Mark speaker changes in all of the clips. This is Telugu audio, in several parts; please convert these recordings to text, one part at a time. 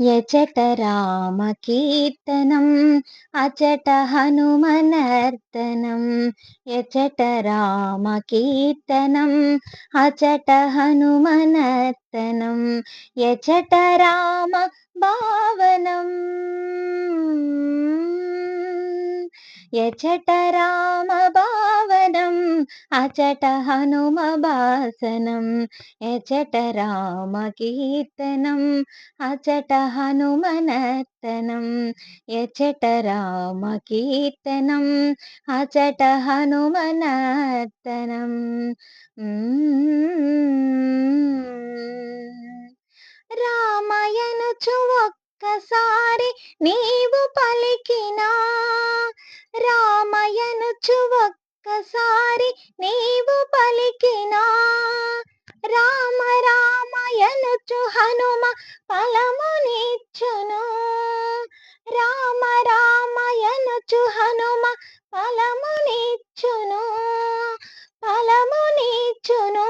Speaker 1: యచట రామకీర్తనం అచట హనుమనర్తనం యచట రామకీర్తనం అచట హనుమనర్తనం యచట రామ భావనం. యచట రామ భావనం అచట హనుమ భాసనం యచట రామ కీర్తనం అచట హనుమనర్తనం యచట రామ కీర్తనం అచట హనుమనర్తనం రామయనుచు ఒక్కసారి నీవు పలికినా రామయనుచు ఒక్కసారి నీవు పలికినా. రామ రామయనుచు హనుమ ఫలమునిచ్చును రామ రామయనుచు హనుమ ఫలమునిచ్చును ఫలమునిచ్చును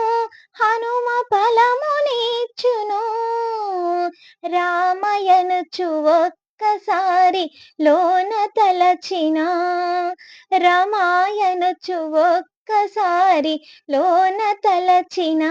Speaker 1: హనుమ ఫలమునిచ్చును రామయనుచు ఒక్కసారి లోన తలచిన రమాయనుచు ఒక్కసారి లోన తలచిన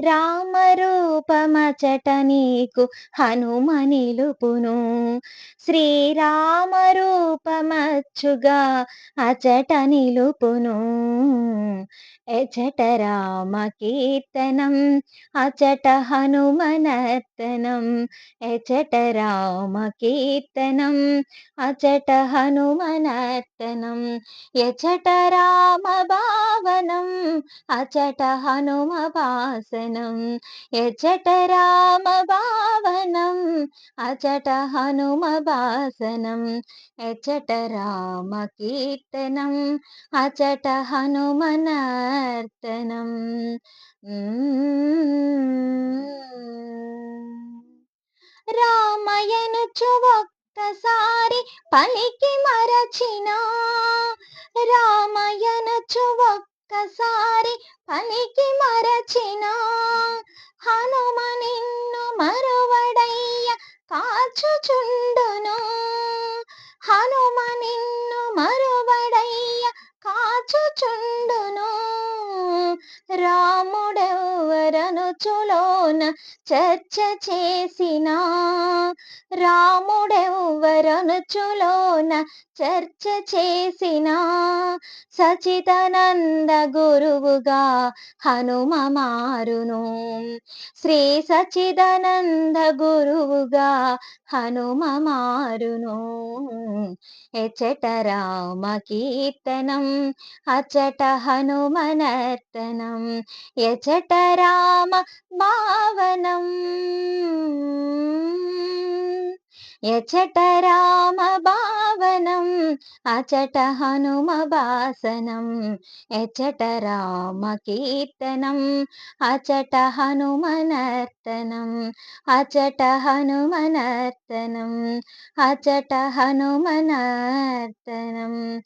Speaker 1: రామరూపమచట నీకు హనుమ నిలుపును శ్రీరామ రూపమచ్చుగా అచట నిలుపును. ఎచట రామ కీర్తనం అచట హనుమనర్తనం. ఎచట రామ కీర్తనం అచట హనుమనర్తనం. ఎచట రామ భావనం అచట హనుమ భాసనం ఎచట రామ భావనం అచట హనుమ భాసనం ఎచట రామ కీర్తనం అచట హనుమనర్తనం. రామయనుచు ఒక్కసారి పలికి మరచిన రామయనచు ఒక్కసారి పలికి మరచిన హనుమ నిన్ను మరువడయ్య కాచుచుండును. హనుమ నిన్ను మరువడయ్య కాచుచుండు రాముడెవరనుచులోన చర్చ చేసిన. రాముడెవ్వరనుచులోన చర్చ చేసిన. సచిదనంద గురువుగా హనుమ మారును శ్రీ సచిదానంద గురువుగా హనుమ మారును ఎచట రామ కీర్తనం అచట హనుమనర్తనం ఎచట రామ భావనం యచట రామ భావనం అచట హనుమ భాసనం. యచట రామ కీర్తనం అచట హనుమనర్తనం అచట హనుమనర్తనం అచట హనుమనర్తనం